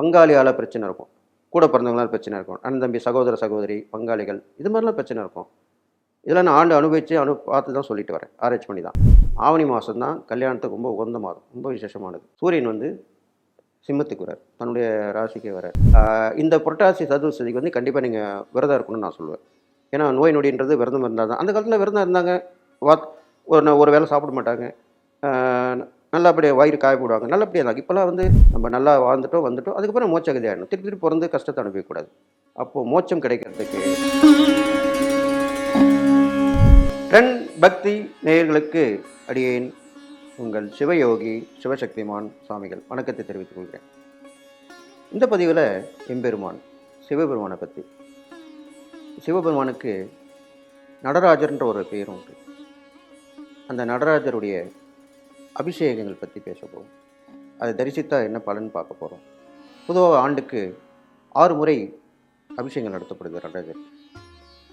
பங்காளியால் பிரச்சனை இருக்கும். கூட பிறந்தவங்களால் பிரச்சனை இருக்கும். அண்ணன் தம்பி சகோதர சகோதரி பங்காளிகள் இது மாதிரிலாம் பிரச்சனை இருக்கும். இதெல்லாம் நான் ஆண்டு அனுபவித்து அனு பார்த்து தான் சொல்லிட்டு வரேன். ஆராய்ச்சி பண்ணி தான். ஆவணி மாதம் தான் கல்யாணத்துக்கு ரொம்ப உகந்த மாதம். ரொம்ப விசேஷமானது. சூரியன் வந்து சிம்மத்துக்கு வரார் தன்னுடைய ராசிக்கு வரார் இந்த புரட்டாசி சதுர்சதிக்கு வந்து கண்டிப்பாக நீங்கள் விரதம் இருக்கணும்னு நான் சொல்லுவேன். ஏன்னா நோய் நொடின்றது விரதம் இருந்தால் தான் அந்த காலத்தில் விரதம் இருந்தாங்க. வாத் ஒரு ஒரு வேளை சாப்பிட மாட்டாங்க. நல்லபடியாக வயிறு காய போடுவாங்க. நல்லபடியாக இருந்தாங்க. இப்போல்லாம் வந்து நம்ம நல்லா வாழ்ந்துட்டோம் வந்துட்டோம். அதுக்கப்புறம் மோச்சகதி ஆகிடணும் திருப்பி திருப்பி பிறந்து கஷ்டத்தை அனுப்பிக்கூடாது அப்போது மோச்சம் கிடைக்கிறதுக்கு ரன் பக்தி நேயர்களுக்கு அடியேன் உங்கள் சிவயோகி சிவசக்திமான் சுவாமிகள் வணக்கத்தை தெரிவித்துக் கொள்கிறேன். இந்த பதிவில் எம்பெருமான் சிவபெருமானை பற்றி சிவபெருமானுக்கு நடராஜர்ன்ற ஒரு பேர் உண்டு. அந்த நடராஜருடைய அபிஷேகங்கள் பற்றி பேச போகிறோம் அதை தரிசித்தா என்ன பலன் பார்க்க போகிறோம் பொதுவாக ஆண்டுக்கு ஆறு முறை அபிஷேகங்கள் நடத்தப்படுது நடராஜர்.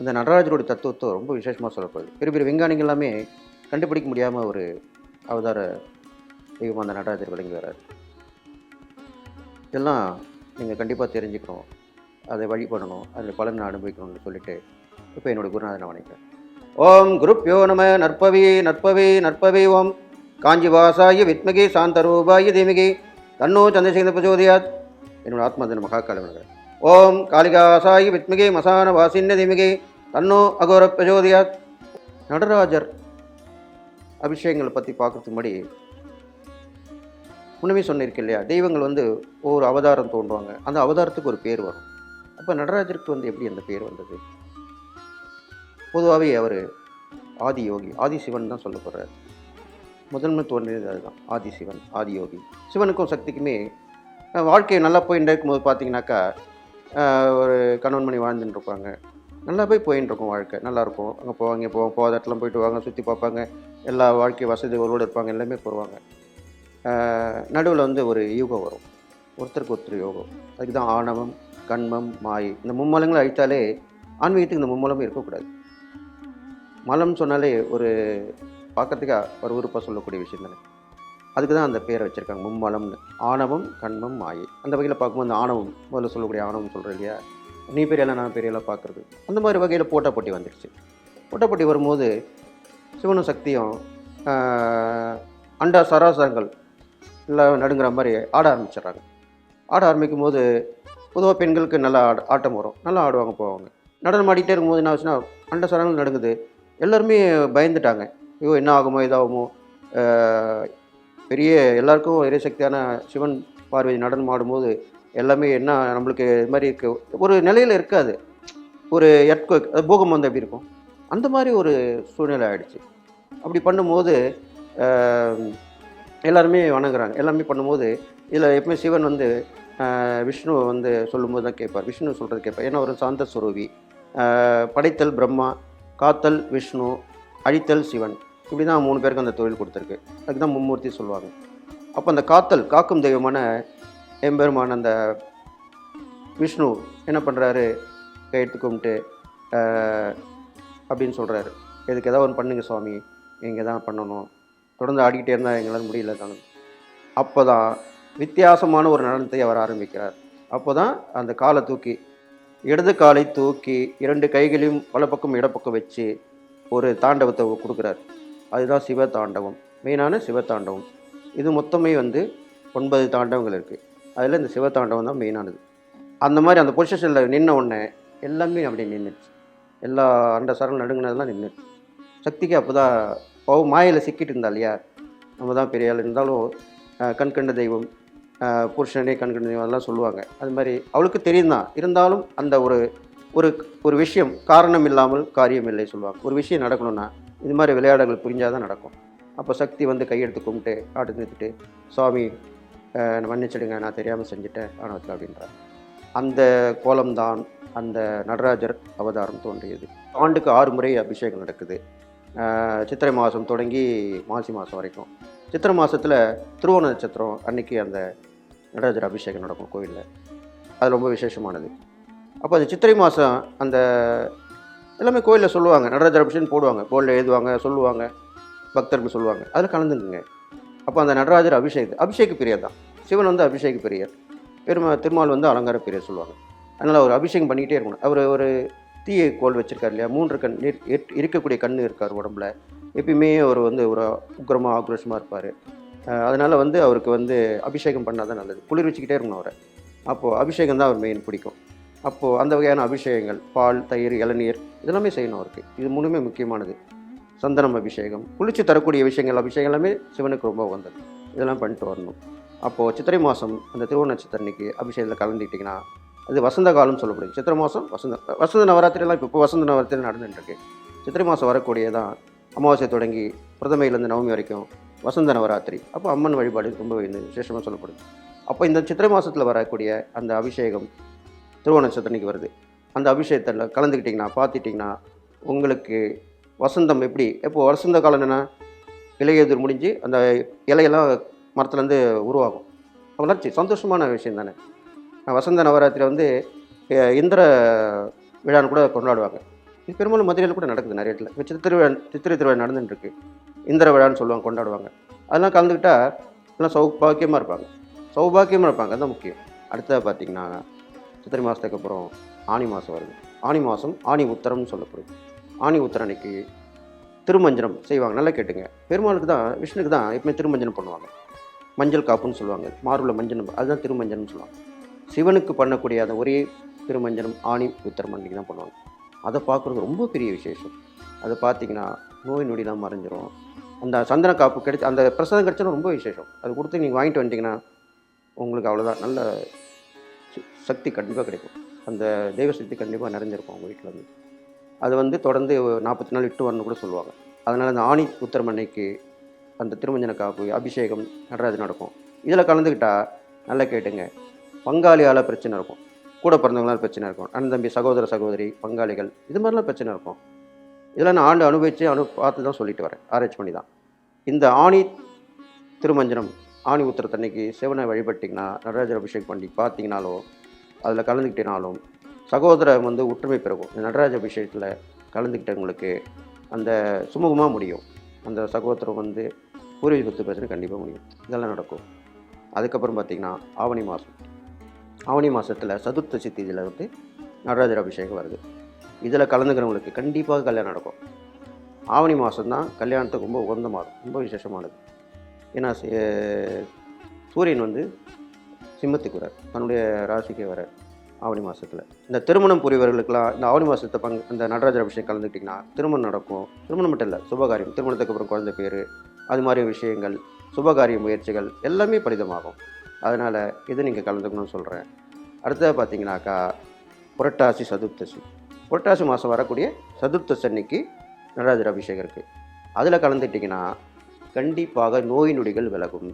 இந்த நடராஜருடைய தத்துவத்தை ரொம்ப விசேஷமாக சொல்லப்படுது. பெரிய பெரிய விஞ்ஞானிகள் எல்லாமே கண்டுபிடிக்க முடியாமல் ஒரு அவதார தெய்வம் அந்த நடராஜர் விளங்கி வர்றாரு இதெல்லாம் நீங்கள் கண்டிப்பாக தெரிஞ்சுக்கணும். அதை வழிபடணும் அதில் பலன் அனுபவிக்கணும்னு சொல்லிட்டு இப்போ என்னோடய குருநாதனை நான் ஓம் ஓம் குருப்யோ நம நற்பவி நற்பவி நற்பவி ஓம். காஞ்சிவாசாய வித்மகி சாந்தரூபாய தீமகி. தன்னோ சந்திரசேகர பிரச்சோதயாத். என்னோட ஆத்மதன மகாகால வணங்குறேன் ஓம் காளிகாசாயி வித்மகி மசான வாசின்ன திமிகே. தன்னோ அகோர பிரஜோதியாத் நடராஜர் அபிஷேகங்களை பற்றி பார்க்குறதுக்கு முன்னாடி முன்னமே சொன்னிருக்கு இல்லையா? தெய்வங்கள் வந்து ஒவ்வொரு அவதாரம் தோன்றுவாங்க. அந்த அவதாரத்துக்கு ஒரு பேர் வரும். அப்போ நடராஜருக்கு வந்து எப்படி அந்த பேர் வந்தது? பொதுவாகவே அவர் ஆதி யோகி ஆதி சிவன் தான் சொல்லப்படுறார். முதன்மை தோன்றியது அதுதான். ஆதி சிவன் ஆதி யோகி. சிவனுக்கும் சக்திக்குமே வாழ்க்கையை வாழ்க்கை நல்லா போயின்னு இருக்கும்போது பார்த்தீங்கன்னாக்கா ஒரு கணவன் மணி வாழ்ந்துட்டு இருப்பாங்க. நல்லா போய் போயின்னு இருக்கும் வாழ்க்கை. நல்லாயிருக்கும் அங்கே போவாங்க இங்கே போவாங்க போகாத இடத்துல போயிட்டு வாங்க சுற்றி பார்ப்பாங்க. எல்லா வாழ்க்கை வசதிகளோடு இருப்பாங்க எல்லாமே போடுவாங்க. நடுவில் வந்து ஒரு யூகம் வரும். ஒருத்தருக்கு ஒருத்தர் யோகம். அதுக்கு தான் ஆணவம் கண்மம் மாயை. இந்த மும்மலங்களை அழித்தாலே ஆன்மீகத்துக்கு இந்த மும்மலமும் இருக்கக்கூடாது. மலம் சொன்னாலே ஒரு பார்க்கறதுக்கு ஒரு உறுப்பாக சொல்லக்கூடிய விஷயம் தானே? அதுக்கு தான் அந்த பேரை வச்சுருக்காங்க மும்மலம்னு. ஆணவம் கண்மம் மாயை. அந்த வகையில் பார்க்கும்போது அந்த ஆணவம் முதல்ல சொல்லக்கூடிய ஆணவம் சொல்கிறேன் இல்லையா? நீ பெரியலாம் நான் பெரியலாம் பார்க்குறது? அந்த மாதிரி வகையில் போட்டா போட்டி வந்துடுச்சு போட்டா போட்டி வரும்போது சிவனும் சக்தியும் அண்டா சராசரங்கள் எல்லாம் நடுங்கிற மாதிரி ஆட ஆரம்பிச்சிடுறாங்க. ஆட ஆரம்பிக்கும் போது பொதுவாக பெண்களுக்கு நல்லா ஆட ஆட்டம் வரும். நல்லா ஆடுவாங்க போவாங்க. நடனம் ஆடிக்கிட்டே இருக்கும்போது என்ன ஆச்சுன்னா அண்ட சரங்கள் நடுங்குது. எல்லாருமே பயந்துட்டாங்க. ஐயோ என்ன ஆகுமோ இதாகுமோ. பெரிய எல்லாருக்கும் ஒரே சக்தியான சிவன் பார்வதி நடனம் ஆடும்போது எல்லாமே என்ன நம்மளுக்கு இது மாதிரி இருக்கு. ஒரு நிலையில் இருக்காது. ஒரு எர்த்குவேக் பூகம்பம் வந்து எப்படி இருக்கும்? அந்த மாதிரி ஒரு சூழ்நிலை ஆகிடுச்சு அப்படி பண்ணும்போது எல்லாருமே வணங்குறாங்க. எல்லாமே பண்ணும்போது இதில் எப்பவுமே சிவன் வந்து விஷ்ணு வந்து சொல்லும்போது தான் கேட்பார். விஷ்ணு சொல்கிறது கேட்பார். ஏன்னா ஒரு சாந்த சுரூபி. படைத்தல் பிரம்மா காத்தல் விஷ்ணு அழித்தல் சிவன். இப்படி தான் மூணு பேருக்கு அந்த தொழில் கொடுத்துருக்கு. அதுக்கு தான் மும்மூர்த்தி சொல்லுவாங்க. அப்போ அந்த காத்தல் காக்கும் தெய்வமான எம்பெருமான் அந்த விஷ்ணு என்ன பண்ணுறாரு கையெடுத்து கும்பிட்டு அப்படின்னு சொல்கிறாரு இதுக்கு ஏதாவது ஒன்று பண்ணுங்க சுவாமி. இங்கே தான் பண்ணணும். தொடர்ந்து ஆடிக்கிட்டே இருந்தால் எங்களால் முடியல தானே. அப்போ தான் வித்தியாசமான ஒரு நடனத்தை அவர் ஆரம்பிக்கிறார். அப்போ தான் அந்த காலை தூக்கி இடது காலை தூக்கி இரண்டு கைகளையும் வலப்பக்கம் இடப்பக்கம் வச்சு ஒரு தாண்டவத்தை கொடுக்குறாரு. அதுதான் சிவ தாண்டவம். மெயினான சிவ தாண்டவம். இது மொத்தமே வந்து ஒன்பது தாண்டவங்கள் இருக்குது அதில் இந்த சிவ தாண்டவம் தான் மெயினானது. அந்த மாதிரி அந்த பொசிஷனில் நின்ன உடனே எல்லாமே அப்படியே நின்றுச்சு எல்லா அண்ட சரல் நடுங்கினதெல்லாம் நின்றுச்சு சக்திக்கு அப்போ தான் ஓ மாயில் சிக்கிட்டு இருந்தா இல்லையா? நம்ம தான் பெரிய ஆள். இருந்தாலும் கண்கண்ட கண் கண்ட தெய்வம் புருஷனே கண் கண்ட தெய்வம் அதெல்லாம் சொல்லுவாங்க. அது மாதிரி அவளுக்கு தெரியும் தான். இருந்தாலும் அந்த ஒரு ஒரு ஒரு விஷயம் காரணம் இல்லாமல் காரியம் இல்லை சொல்லுவாங்க. ஒரு விஷயம் நடக்கணும்னா இது மாதிரி விளையாடல்கள் புரிஞ்சால் தான் நடக்கும். அப்போ சக்தி வந்து கையெடுத்து கும்பிட்டு ஆட்டு நிறுத்திட்டு சுவாமி என்னை மன்னிச்சிடுங்க நான் தெரியாமல் செஞ்சுட்டேன் ஆணவத்தில் அப்படின்றார். அந்த கோலம்தான் அந்த நடராஜர் அவதாரம் தோன்றியது. ஆண்டுக்கு ஆறு முறை அபிஷேகம் நடக்குது. சித்திரை மாதம் தொடங்கி மாசி மாதம் வரைக்கும். சித்திரை மாதத்தில் திருவோண நட்சத்திரம் அன்னைக்கு அந்த நடராஜர் அபிஷேகம் நடக்கும் கோவிலில். அது ரொம்ப விசேஷமானது. அப்போ அந்த சித்திரை மாதம் அந்த எல்லாமே கோயிலில் சொல்லுவாங்க. நடராஜர் அபிஷேகம் போடுவாங்க. போர்டில் எழுதுவாங்க சொல்லுவாங்க. பக்தர்கள் சொல்லுவாங்க. அதில் கலந்துக்குங்க. அப்போ அந்த நடராஜர் அபிஷேக் அபிஷேக பிரியர் தான். சிவன் வந்து அபிஷேக பிரியர். பெருமா திருமால் வந்து அலங்கார பிரியர் சொல்லுவாங்க. அதனால் அவர் அபிஷேகம் பண்ணிக்கிட்டே இருக்கணும். அவர் ஒரு தீய கோல் வச்சுருக்கார் இல்லையா? மூன்று கண் இரு- இருக்கக்கூடிய கண் இருக்கார் உடம்புல. எப்பயுமே அவர் வந்து ஒரு உக்கிரமாக ஆக்ரோஷமாக இருப்பார். அதனால் வந்து அவருக்கு வந்து அபிஷேகம் பண்ணால் தான் நல்லது. குளிர் வச்சுக்கிட்டே இருக்கணும் அவரை. அப்போது அபிஷேகம் தான் அவர் மெயின் பிடிக்கும். அப்போது அந்த வகையான அபிஷேகங்கள் பால் தயிர் இளநீர் இதெல்லாமே செய்யணும் அவருக்கு. இது மூணுமே முக்கியமானது. சந்தனம் அபிஷேகம். குளிர்ச்சி தரக்கூடிய விஷயங்கள் அபிஷேகம் எல்லாமே சிவனுக்கு ரொம்ப உகந்தது. இதெல்லாம் பண்ணிட்டு வரணும். அப்போது சித்திரை மாதம் அந்த திருவோண நட்சத்திரம் அபிஷேகத்தில் கலந்துக்கிட்டிங்கன்னா அது வசந்த காலம்னு சொல்லப்படுது. சித்திரை மாதம் வசந்த வசந்த நவராத்திரிலாம் இப்போ இப்போ வசந்த நவராத்திரி நடந்துட்டுருக்கு. சித்திரை மாதம் வரக்கூடியதான் அமாவாசை தொடங்கி பிரதமையிலேருந்து நவமி வரைக்கும் வசந்த நவராத்திரி. அப்போ அம்மன் வழிபாடு ரொம்ப விசேஷமாக சொல்லப்படுது. அப்போ இந்த சித்திரை மாதத்தில் வரக்கூடிய அந்த அபிஷேகம் திருவோண நட்சத்திரத்துக்கு வருது. அந்த அபிஷேகத்தில் கலந்துக்கிட்டிங்கன்னா பார்த்துட்டிங்கன்னா உங்களுக்கு வசந்தம் எப்படி எப்போது வசந்த காலம் என்ன இலையுதிர் முடிஞ்சு அந்த இலையெல்லாம் மரத்துலேருந்து உருவாகும். வளர்ச்சி சந்தோஷமான விஷயம் தானே. வசந்த நவராத்திரி வந்து இந்திர விழான்னு கூட கொண்டாடுவாங்க. இது பெரும்பாலும் மதுரையில் கூட நடக்குது நிறைய இடத்துல. இப்போ சித்திருவிழா சித்திரை திருவிழா நடந்துட்டுருக்கு. இந்திர விழான்னு சொல்லுவாங்க கொண்டாடுவாங்க. அதெல்லாம் கலந்துக்கிட்டால் எல்லாம் சௌபாக்கியமாக இருப்பாங்க. சௌபாக்கியமாக இருப்பாங்க அதுதான் முக்கியம். அடுத்தது பார்த்திங்கன்னா சித்திரை மாதத்துக்கு அப்புறம் ஆனி மாதம் வருது. ஆனி மாதம் ஆனி உத்தரம்னு சொல்லப்படுது ஆனி உத்தரம் அன்னைக்கு திருமஞ்சனம் செய்வாங்க. நல்லா கேட்டுங்க. பெருமாளுக்கு தான் விஷ்ணுக்கு தான் எப்பவுமே திருமஞ்சனம் பண்ணுவாங்க. மஞ்சள் காப்புன்னு சொல்லுவாங்க. மார்பில் மஞ்சனம் அதுதான் திருமஞ்சனம்னு சொல்லுவாங்க. சிவனுக்கு பண்ணக்கூடிய அந்த ஒரே திருமஞ்சனம் ஆணி உத்தரம் அன்னைக்கு தான் பண்ணுவாங்க. அதை பார்க்குறது ரொம்ப பெரிய விசேஷம். அதை பார்த்தீங்கன்னா நோய் நொடிலாம் மறைஞ்சிரும். அந்த சந்தன காப்பு கிடைச்சி அந்த பிரசாதம் கிடைச்சா ரொம்ப விசேஷம். அது கொடுத்து நீங்கள் வாங்கிட்டு வந்தீங்கன்னா உங்களுக்கு அவ்வளோதான் நல்ல சக்தி கண்டிப்பாக கிடைக்கும். அந்த தெய்வ சக்தி கண்டிப்பாக நிறைஞ்சிருக்கும் உங்கள் வீட்டில் வந்து அது வந்து தொடர்ந்து நாற்பத்தி நாள் இட்டு வரணும்னு கூட சொல்லுவாங்க. அதனால் அந்த ஆணி உத்திரம் அன்னைக்கு அந்த திருமஞ்சன காப்பு அபிஷேகம் நடராஜ் நடக்கும். இதில் கலந்துக்கிட்டால் நல்லா கேட்டுங்க. பங்காளியால் பிரச்சனை இருக்கும். கூட பிறந்தவங்களால் பிரச்சனை இருக்கும். அண்ணன் தம்பி சகோதர சகோதரி பங்காளிகள் இது மாதிரிலாம் பிரச்சனை இருக்கும். இதெல்லாம் நான் ஆண்டு அனுபவித்து அனு பார்த்து தான் சொல்லிட்டு வரேன். ஆராய்ச்சி பண்ணி தான். இந்த ஆணி திருமஞ்சனம் ஆணி உத்திரத்தன்னைக்கு சிவனை வழிபட்டிங்கன்னா நடராஜர் அபிஷேகம் பண்ணி பார்த்தீங்கனாலோ அதில் கலந்துக்கிட்டேனாலும் சகோதரம் வந்து ஒற்றுமை பிறகும் இந்த நடராஜ அபிஷேகத்தில் கலந்துக்கிட்டவங்களுக்கு அந்த சுமூகமாக முடியும். அந்த சகோதரம் வந்து பூர்வீக சொத்து பிரச்சனை கண்டிப்பாக முடியும். இதெல்லாம் நடக்கும். அதுக்கப்புறம் பார்த்திங்கன்னா ஆவணி மாதம் ஆவணி மாதத்தில் சதுர்த்தசி தேதியில் வந்து நடராஜர் அபிஷேகம் வருது. இதில் கலந்துக்கிறவங்களுக்கு கண்டிப்பாக கல்யாணம் நடக்கும். ஆவணி மாதம் தான் கல்யாணத்துக்கு ரொம்ப உகந்த மாதம். ரொம்ப விசேஷமானது. ஏன்னா சூரியன் வந்து சிம்மத்துக்கு வரார் தன்னுடைய ராசிக்கு வரார் ஆவணி மாதத்தில் இந்த திருமணம் புரியவர்களுக்கெல்லாம் இந்த ஆவணி மாதத்தை பங்கு இந்த நடராஜர் அபிஷேகம் கலந்துக்கிட்டிங்கன்னா திருமணம் நடக்கும். திருமணம் மட்டும் இல்லை சுபகாரியம். திருமணத்துக்கு அப்புறம் குழந்தை பேர் அது மாதிரி விஷயங்கள் சுபகாரிய முயற்சிகள் எல்லாமே பலிதமாகும். அதனால் இது நீங்கள் கலந்துக்கணும்னு சொல்கிறேன் அடுத்தது பார்த்தீங்கன்னாக்கா புரட்டாசி சதுர்த்தசி. புரட்டாசி மாதம் வரக்கூடிய சதுர்த்தசி அன்னைக்கு நடராஜர் அபிஷேகம் இருக்குது அதில் கலந்துட்டிங்கன்னா கண்டிப்பாக நோய் நொடிகள் விலகும்.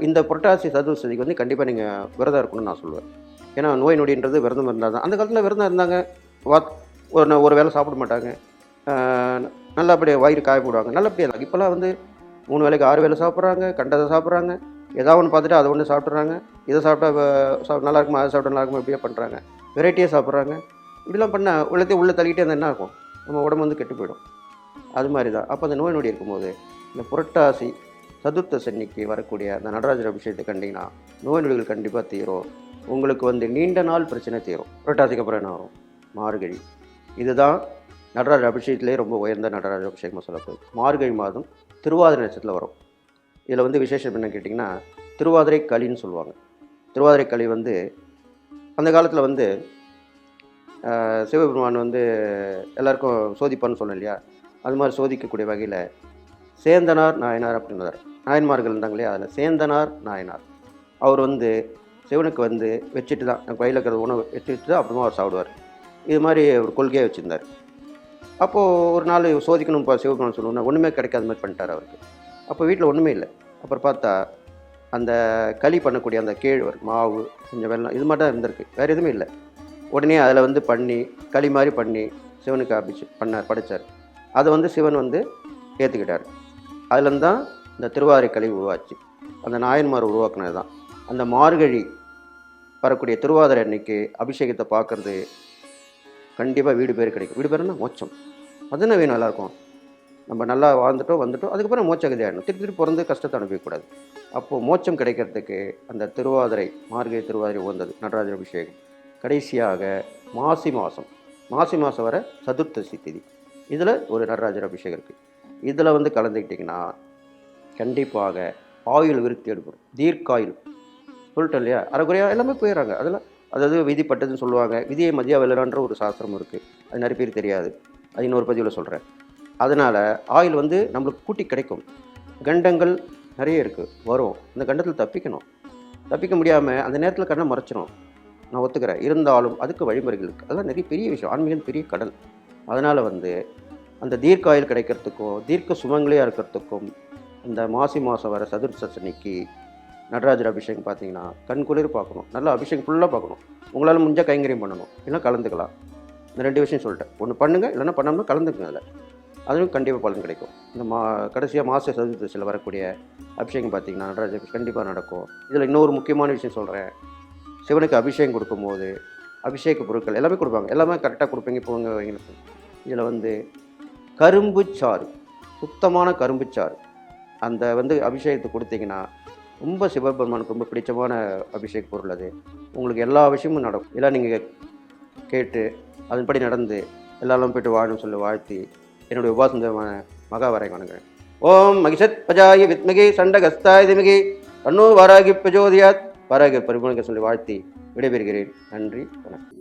இந்த புரட்டாசி சதுர்சதிக்கு வந்து கண்டிப்பாக நீங்கள் விரதம் இருக்கணும்னு நான் சொல்லுவேன். ஏன்னா நோய் நொடின்றது விரதம் இருந்தால் தான். அந்த காலத்தில் விரதம் இருந்தாங்க. வாத் ஒரு ஒரு வேளை சாப்பிட மாட்டாங்க. நல்லபடியாக வயிறு காய போடுவாங்க. நல்லபடியாக இருந்தாங்க இப்போல்லாம் வந்து மூணு வேளைக்கு ஆறு வேளை சாப்பிட்றாங்க. கண்டதை சாப்பிட்றாங்க. ஏதாவது ஒன்று பார்த்துட்டு அதை ஒன்று சாப்பிட்றாங்க இதை சாப்பிட்டா சா- நல்லா இருக்குமா? அதை சாப்பிட்டா நல்லா இருக்குமா? இப்படியே பண்ணுறாங்க வெரைட்டியாக சாப்பிட்றாங்க. இப்படிலாம் பண்ணால் உள்ளத்தையும் உள்ளே தள்ளிக்கிட்டே இருந்தால் என்ன ஆகும்? நம்ம உடம்பு வந்து கெட்டு போயிடும். அது மாதிரி தான். அப்போ அந்த நோய் நொடி இருக்கும்போது இந்த புரட்டாசி சதுர்த்த சன்னிக்கு வரக்கூடிய அந்த நடராஜர் அபிஷேகத்தை கண்டிங்கன்னா நோய் நொடிகள் கண்டிப்பாக தீரும். உங்களுக்கு வந்து நீண்ட நாள் பிரச்சனை தீரும். புரட்டாசிக்கு அப்புறம் என்ன வரும் மார்கழி. இதுதான் நடராஜர் அபிஷேகத்திலே ரொம்ப உயர்ந்த நடராஜர் அபிஷேகமாக சொல்லப்படுது மார்கழி மாதம் திருவாதிரை நட்சத்திரத்தில் வரும். இதில் வந்து விசேஷம் என்ன கேட்டிங்கன்னா திருவாதிரை களின்னு சொல்லுவாங்க. திருவாதிரை களி வந்து அந்த காலத்தில் வந்து சிவபெருமான் வந்து எல்லாருக்கும் சோதிப்பான்னு சொன்னேன் இல்லையா? அது மாதிரி சோதிக்கக்கூடிய வகையில் சேந்தனார் நாயனார் அப்படின்னார் நாயன்மார்கள் இருந்தாங்க இல்லையா அதில் சேந்தனார் நாயனார். அவர் வந்து சிவனுக்கு வந்து வச்சுட்டு தான் கையில் இருக்கிற உணவு வச்சுட்டு தான் அப்புறமா அவர் சாப்பிடுவார். இது மாதிரி ஒரு கொள்கையை வச்சுருந்தார். அப்போது ஒரு நாள் சோதிக்கணும் இப்போ சிவபெருமான் சொல்லுவோம்னா ஒன்றுமே கிடைக்காத மாதிரி பண்ணிட்டார் அவருக்கு. அப்போ வீட்டில் ஒன்றுமே இல்லை. அப்புறம் பார்த்தா அந்த களி பண்ணக்கூடிய அந்த கேழ்வர் மாவு கொஞ்சம் வெள்ளம் இது மட்டும் தான் இருந்திருக்கு. வேறு எதுவுமே இல்லை. உடனே அதில் வந்து பண்ணி களி மாதிரி பண்ணி சிவனுக்கு அபிச்சு பண்ணார் படைச்சார். அதை வந்து சிவன் வந்து ஏற்றுக்கிட்டார். அதுலேருந்து தான் இந்த திருவாரைக்கலை உருவாச்சு. அந்த நாயன்மார் உருவாக்குனது தான் அந்த மார்கழி வரக்கூடிய திருவாதிரை அன்னைக்கு அபிஷேகத்தை பார்க்குறது கண்டிப்பாக வீடு பேர் கிடைக்கும். வீடு பேருன்னா மோச்சம் அது என்ன வேணும் எல்லாருக்கும் நம்ம நல்லா வாழ்ந்துட்டோம் வந்துட்டோம் அதுக்கப்புறம் மோச்சகதி ஆகிடணும் திருப்பி திருப்பி பிறந்து கஷ்டத்தை அனுப்பிக்கூடாது அப்போது மோச்சம் கிடைக்கிறதுக்கு அந்த திருவாதிரை மார்கழி திருவாதிரை உகந்தது. நடராஜர் அபிஷேகம். கடைசியாக மாசி மாதம் மாசி மாதம் வர சதுர்த்தசி திதி. இதில் ஒரு நடராஜர் அபிஷேகம் இருக்குது இதில் வந்து கலந்துக்கிட்டிங்கன்னா கண்டிப்பாக ஆயுள் விருத்தி எடுக்கணும். தீர்க்காயுள். சொல்லிட்டேன் இல்லையா? அரைக்குறையாக எல்லாமே போயிடுறாங்க. அதில் அதாவது விதிப்பட்டதுன்னு சொல்லுவாங்க. விதியை மதியாக விளையாடுற ஒரு சாஸ்திரம் இருக்குது அது நிறைய பேர் தெரியாது. அது இன்னொரு பதிவில் சொல்கிறேன் அதனால் ஆயுள் வந்து நம்மளுக்கு கூட்டி கிடைக்கும். கண்டங்கள் நிறைய இருக்குது வரும். இந்த கண்டத்தில் தப்பிக்கணும். தப்பிக்க முடியாமல் அந்த நேரத்தில் கண்ணை மறைச்சிரும். நான் ஒத்துக்கிறேன். இருந்தாலும் அதுக்கு வழிமுறைகள் இருக்குது அதெல்லாம் நிறைய பெரிய விஷயம். ஆன்மீகம் பெரிய கடல். அதனால் வந்து அந்த தீர்க்காயில் கிடைக்கிறதுக்கும் தீர்க்க சுமங்கலியாக இருக்கிறதுக்கும் இந்த மாசி மாதம் வர சதுர்சனிக்கு நடராஜர் அபிஷேகம் பார்த்தீங்கன்னா கண் குளிர் பார்க்கணும். நல்லா அபிஷேகம் ஃபுல்லாக பார்க்கணும். உங்களால் முடிஞ்சால் கைங்கரியம் பண்ணணும். இல்லைன்னா கலந்துக்கலாம். இந்த ரெண்டு விஷயம் சொல்லிட்டேன். ஒன்று பண்ணுங்கள் இல்லைன்னா பண்ணாமல் கலந்துக்குங்க அதில் அதுவும் கண்டிப்பாக பலன் கிடைக்கும். இந்த மா கடைசியாக மாத சதுர்த்தசியில் வரக்கூடிய அபிஷேகம் பார்த்தீங்கன்னா நடராஜர் கண்டிப்பாக நடக்கும். இதில் இன்னொரு முக்கியமான விஷயம் சொல்கிறேன் சிவனுக்கு அபிஷேகம் கொடுக்கும்போது அபிஷேக பொருட்கள் எல்லாமே கொடுப்பாங்க. எல்லாமே கரெக்டாக கொடுப்பீங்க. போங்க வைங்களுக்கு இதில் வந்து கரும்பு சாறு சுத்தமான கரும்பு சாறு அந்த வந்து அபிஷேகத்தை கொடுத்தீங்கன்னா ரொம்ப சிவபெருமானுக்கு ரொம்ப பிடிச்சமான அபிஷேக பொருள் அது. உங்களுக்கு எல்லா விஷயமும் நடக்கும். எல்லாம் நீங்கள் கேட்டு அதன்படி நடந்து எல்லாரும் போயிட்டு வாழும் சொல்லி வாழ்த்தி என்னுடைய உபாசந்தமான மகாவரை வணங்குறேன். ஓம் மகிஷத் பஜாயி வித்மகி சண்டகஸ்தாய திமகி தன்னோ வாராகி பிரஜோதியாத். வாராகி பரிபூர்ணிக்க சொல்லி வாழ்த்தி விடைபெறுகிறேன். நன்றி வணக்கம்.